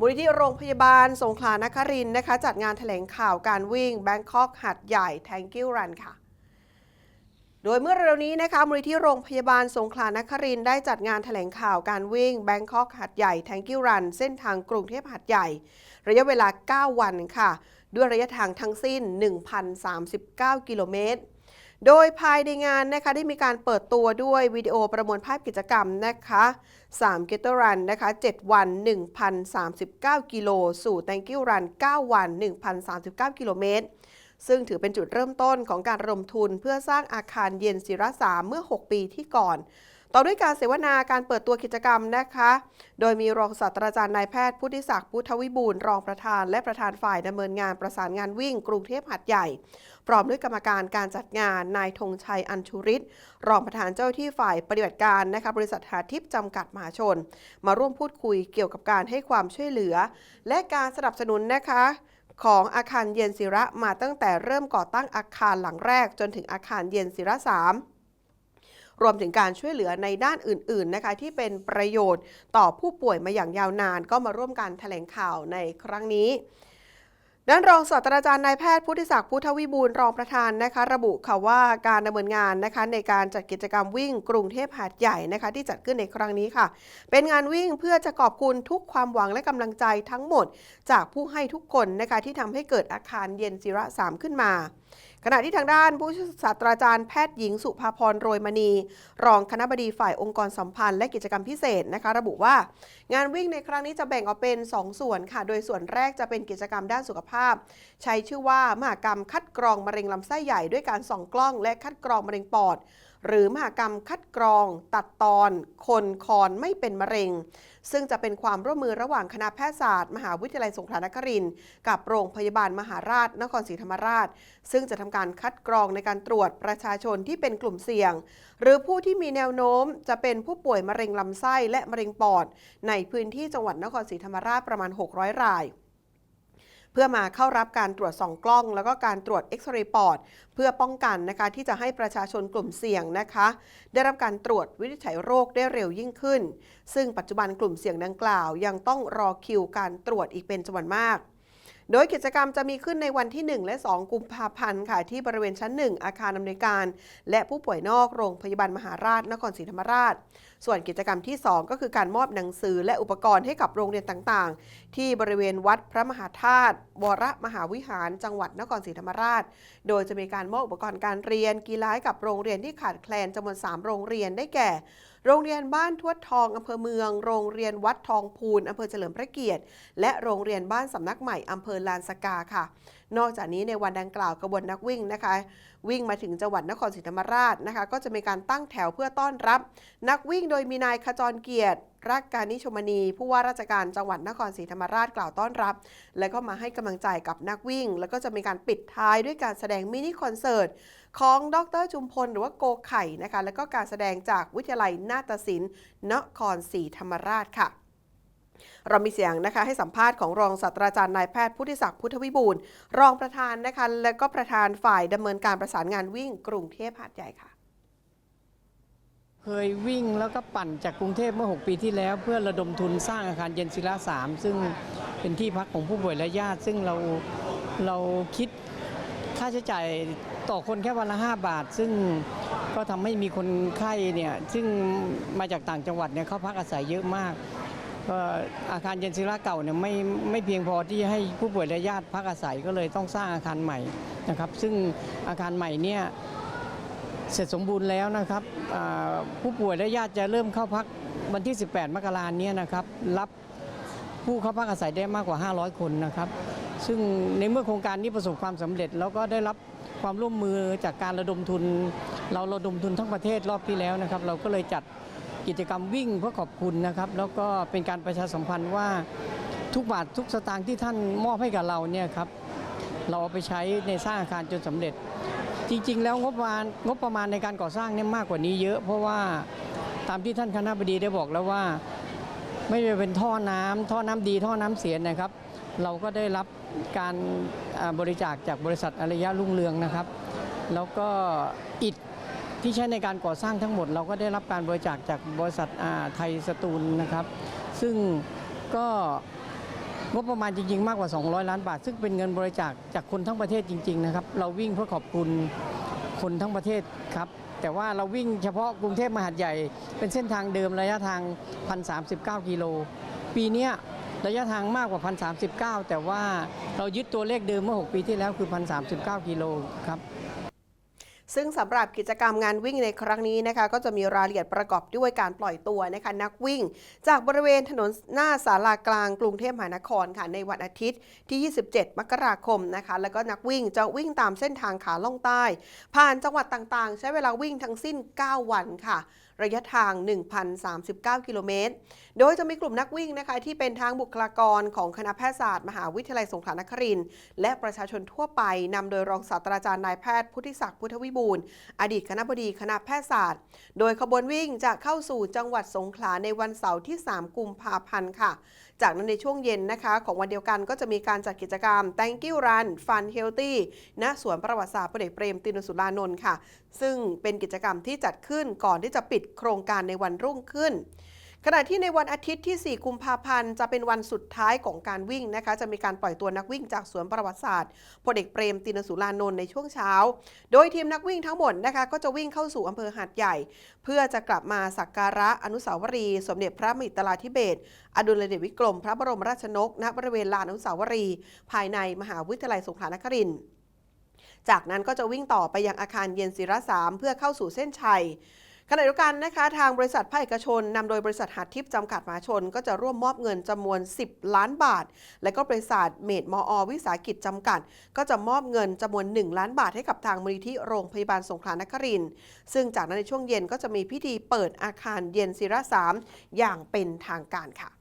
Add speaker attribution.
Speaker 1: มูลนิธิโรงพยาบาลสงขลานครินนะคะ จัดงานแถลงข่าวการวิ่งแบงคอกหัดใหญ่ Thank you Run ค่ะ โดยเมื่อเร็วนี้นะคะมูลนิธิโรงพยาบาลสงขลานครินได้จัดงานแถลงข่าวการวิ่งแบงคอกหัดใหญ่ Thank you Run เส้นทางกรุงเทพหัดใหญ่ ระยะเวลา 9 วันค่ะ ด้วยระยะทางทั้งสิ้น 1,039 กิโลเมตร โดยภายในงานนะคะได้มีการเปิดตัวด้วยวิดีโอประมวลภาพกิจกรรมนะคะ3 g e t Run นะคะ 7 วัน 1,039 กิโล สู่ Thank you Run 9วัน 1,039 กิโลเมตร ซึ่งถือเป็นจุดเริ่มต้นของการระดมทุนเพื่อสร้างอาคารเย็นศิระสามเมื่อ 6 ปีที่ก่อน ต่อด้วยการเสวนาการเปิดตัวกิจกรรมนะคะ โดยมีรองศาสตราจารย์นายแพทย์พุทธิศักดิ์พุทธวิบูลรองประธาน และประธานฝ่ายดำเนินงานประสานงานวิ่ง กรุงเทพหัดใหญ่ พร้อมด้วยกรรมการการจัดงานนายธงชัยอัญชุริตรองประธานเจ้าที่ฝ่ายปฏิบัติการนะคะบริษัทหาทิพย์จำกัดมหาชน มาร่วมพูดคุยเกี่ยวกับการให้ความช่วยเหลือ และการสนับสนุนนะคะของอาคารเย็นศิระมาตั้งแต่เริ่มก่อตั้งอาคารหลังแรกจนถึงอาคารเย็นศิระสาม รวมถึงการช่วยเหลือในด้านอื่น ๆนะคะ ที่เป็นประโยชน์ต่อผู้ป่วยมาอย่างยาวนาน ก็มาร่วมกันแถลงข่าวในครั้งนี้ ด้านรองศาสตราจารย์นายแพทย์พุทธิศักดิ์พุทธวิบูลย์รองประธานนะคะ ระบุค่ะว่าการดำเนินงานนะคะในการจัดกิจกรรมวิ่งกรุงเทพหาดใหญ่นะคะ ที่จัดขึ้นในครั้งนี้ค่ะ เป็นงานวิ่งเพื่อจะขอบคุณทุกความหวังและกำลังใจทั้งหมด จากผู้ให้ทุกคนนะคะที่ทำให้เกิดอาคารเย็นศิระสามขึ้นมาขณะที่ทางด้านผู้ศาสตราจารย์แพทย์หญิงสุภาพรโรยมณี รองคณะบดีฝ่ายองค์กรสัมพันธ์และกิจกรรมพิเศษนะคะ ระบุว่างานวิ่งในครั้งนี้จะแบ่งออกเป็น 2 ส่วนค่ะ โดยส่วนแรกจะเป็นกิจกรรมด้านสุขภาพใช้ชื่อว่ามหากรรมคัดกรองมะเร็งลำไส้ใหญ่ด้วยการส่องกล้อง และคัดกรองมะเร็งปอด หรือมหากรรมคัดกรอง ตัดตอน คนคอนไม่เป็นมะเร็ง ซึ่งจะเป็นความร่วมมือระหว่างคณะแพทยศาสตร์ มหาวิทยาลัยสงขลานครินทร์กับโรงพยาบาลมหาราชนครศรีธรรมราช ซึ่งจะทำการคัดกรองในการตรวจประชาชนที่เป็นกลุ่มเสี่ยง หรือผู้ที่มีแนวโน้มจะเป็นผู้ป่วยมะเร็งลำไส้และมะเร็งปอด ในพื้นที่จังหวัดนครศรีธรรมราชประมาณ 600 ราย พื่อมาเข้ารับการตรวจส่องกล้อง แล้วก็การตรวจเอ็กซเรย์ปอดเพื่อป้องกันนะคะที่จะให้ประชาชนกลุ่มเสี่ยงนะคะ ได้รับการตรวจวินิจฉัยโรคได้เร็วยิ่งขึ้น ซึ่งปัจจุบันกลุ่มเสี่ยงดังกล่าว ยังต้องรอคิวการตรวจอีกเป็นจำนวนมาก โดยกิจกรรมจะมีขึ้นในวันที่ 1 และ 2 กุมภาพันธ์ค่ะ ที่บริเวณชั้น 1 อาคารอำนวยการ และผู้ป่วยนอกโรงพยาบาลมหาราชนครศรีธรรมราช ส่วนกิจกรรมที่ 2 ก็คือการมอบหนังสือและอุปกรณ์ให้กับโรงเรียนต่างๆ ที่บริเวณวัดพระมหาธาตุวรมหาวิหาร จังหวัดนครศรีธรรมราช โดยจะมีการมอบอุปกรณ์การเรียนกีฬาให้กับโรงเรียนที่ขาดแคลนจำนวน 3 โรงเรียนได้แก่ โรงเรียนบ้านทวดทองอำเภอเมือง โรงเรียนวัดทองพูนอำเภอเฉลิมพระเกียรติ และโรงเรียนบ้านสำนักใหม่อำเภอลานสกาค่ะ นอกจากนี้ในวันดังกล่าวกระบวนนักวิ่งนะคะ วิ่งมาถึงจังหวัดนครศรีธรรมราชนะคะ ก็จะมีการตั้งแถวเพื่อต้อนรับ นักวิ่งโดยมีนายขจรเกียรติรักการนิชมณีผู้ว่าราชการจังหวัดนครศรีธรรมราชกล่าวต้อนรับ และก็มาให้กำลังใจกับนักวิ่ง แล้วก็จะมีการปิดท้ายด้วยการแสดงมินิคอนเสิร์ตของดรจุมพลหรือว่าโกไข่นะคะ แล้วก็การแสดงจากวิทยาลัยนาฏศิลป์นครศรีธรรมราชค่ะ เรามีเสียงนะคะให้สัมภาษณ์ของรองศาสตราจารย์นายแพทย์พุทธิศักดิ์พุทธวิบูลย์รองประธานนะคะ และก็ประธานฝ่ายดำเนินการประสานงานวิ่งกรุงเทพหาดใหญ่ค่ะ
Speaker 2: เคยวิ่งแล้วก็ปั่นจากกรุงเทพเมื่อ 6 ปีที่แล้ว เพื่อระดมทุนสร้างอาคารเย็นศิลาสามซึ่งเป็นที่พักของผู้ป่วยและญาติ ซึ่งเราเราคิดค่าใช้จ่ายต่อคนแค่วันละ 5 บาท ซึ่งก็ทำให้มีคนไข้เนี่ยซึ่งมาจากต่างจังหวัดเนี่ยเขาพักอาศัยเยอะมาก ก็อาคารเย็นศิลาเก่าเนี่ยไม่ไม่เพียงพอที่ให้ผู้ป่วยและญาติพักอาศัยก็เลยต้องสร้างอาคารใหม่นะครับ ซึ่งอาคารใหม่เนี่ยเสร็จสมบูรณ์แล้วนะครับผู้ป่วยและญาติจะเริ่มเข้าพักวันที่ 18 มกราคมนี้นะครับรับผู้เข้าพักอาศัยได้มากกว่า 500 คนนะครับ ซึ่งในเมื่อโครงการนี้ประสบความสำเร็จ แล้วก็ได้รับความร่วมมือจากการระดมทุน เราระดมทุนทั้งประเทศรอบที่แล้วนะครับ เราก็เลยจัดกิจกรรมวิ่งเพื่อขอบคุณนะครับ แล้วก็เป็นการประชาสัมพันธ์ว่าทุกบาททุกสตางค์ที่ท่านมอบให้กับเราเนี่ยครับเราเอาไปใช้ในสร้างอาคารจนสำเร็จ จริง ๆ แล้วงบประมาณงบประมาณในการก่อสร้างเนี่ยมากกว่านี้เยอะ เพราะว่าตามที่ท่านคณะบดีได้บอกแล้วว่า ไม่ว่าเป็นท่อน้ำท่อน้ำดี ท่อน้ำเสียนะครับ เราก็ได้รับการบริจาคจากบริษัทอารยะรุ่งเรืองนะครับ แล้วก็อิฐ ที่ใช้ในการก่อสร้างทั้งหมด เราก็ได้รับการบริจาคจากบริษัทไทยสตูลนะครับ ซึ่งก็งบประมาณจริง ๆ มากกว่า 200 ล้านบาท ซึ่งเป็นเงินบริจาคจากคนทั้งประเทศจริง ๆ นะครับ เราวิ่งเพื่อขอบคุณคนทั้งประเทศครับ แต่ว่าเราวิ่งเฉพาะกรุงเทพมหาดใหญ่ เป็นเส้นทางเดิมระยะทาง 1,039 กิโล ปีนี้ระยะทางมากกว่า 1,039 แต่ว่าเรายึดตัวเลขเดิมเมื่อ 6 ปีที่แล้วคือ 1,039 กิโลครับ
Speaker 1: ซึ่งสำหรับกิจกรรมงานวิ่งในครั้งนี้นะคะ ก็จะมีรายละเอียดประกอบด้วยการปล่อยตัวนะคะนักวิ่ง จากบริเวณถนนหน้าศาลากลางกรุงเทพมหานครค่ะในวันอาทิตย์ที่ 27 มกราคมนะคะ แล้วก็นักวิ่งจะวิ่งตามเส้นทางขาล่องใต้ ผ่านจังหวัดต่างๆ ใช้เวลาวิ่งทั้งสิ้น 9 วันค่ะ ระยะทาง 1,039 กิโลเมตร โดยจะมีกลุ่มนักวิ่งนะคะที่เป็นทั้งบุคลากรของคณะแพทยศาสตร์ มหาวิทยาลัยสงขลานครินทร์และประชาชนทั่วไปนำโดยรองศาสตราจารย์นายแพทย์พุทธิศักดิ์พุทธวิบูลย์อดีตคณะบดีคณะแพทยศาสตร์ โดยขบวนวิ่งจะเข้าสู่จังหวัดสงขลาในวันเสาร์ที่ 3 กุมภาพันธ์ค่ะ จากนั้นในช่วงเย็นนะคะ ของวันเดียวกันก็จะมีการจัดกิจกรรม Thank you Run Fun Healthy ณสวนประวัติศาสตร์พลเอกเปรมตินสุรานนท์ค่ะ ซึ่งเป็นกิจกรรมที่จัดขึ้นก่อนที่จะปิดโครงการในวันรุ่งขึ้น ขณะที่ในวันอาทิตย์ที่ 4 กุมภาพันธ์ จะเป็นวันสุดท้ายของการวิ่งนะคะ จะมีการปล่อยตัวนักวิ่งจากสวนประวัติศาสตร์พลเอกเปรมตินสุรานนท์ในช่วงเช้า โดยทีมนักวิ่งทั้งหมดนะคะก็จะวิ่งเข้าสู่อำเภอหาดใหญ่ เพื่อจะกลับมาสักการะอนุสาวรีย์สมเด็จพระมหิตลาธิเบศอดุลยเดชวิกรม พระบรมราชนกณบริเวณลานอนุสาวรีย์ภายในมหาวิทยาลัยสงขลานครินทร์จากนั้นก็จะวิ่งต่อไปยังอาคารเย็นศิระสามเพื่อเข้าสู่เส้นชัย ขณะเดียวกันนะคะทางบริษัทภาคเอกชนนำโดยบริษัทหัดทิพย์จำกัดมหาชน ก็จะร่วมมอบเงินจำนวน 10 ล้านบาท และก็บริษัทเมดมอวิสาหกิจจำกัด ก็จะมอบเงินจำนวน 1 ล้านบาทให้กับทางมูลนิธิโรงพยาบาลสงขลานครินทร์ซึ่งจากนั้นในช่วงเย็นก็จะมีพิธีเปิดอาคารเย็นศิระสามอย่างเป็นทางการค่ะ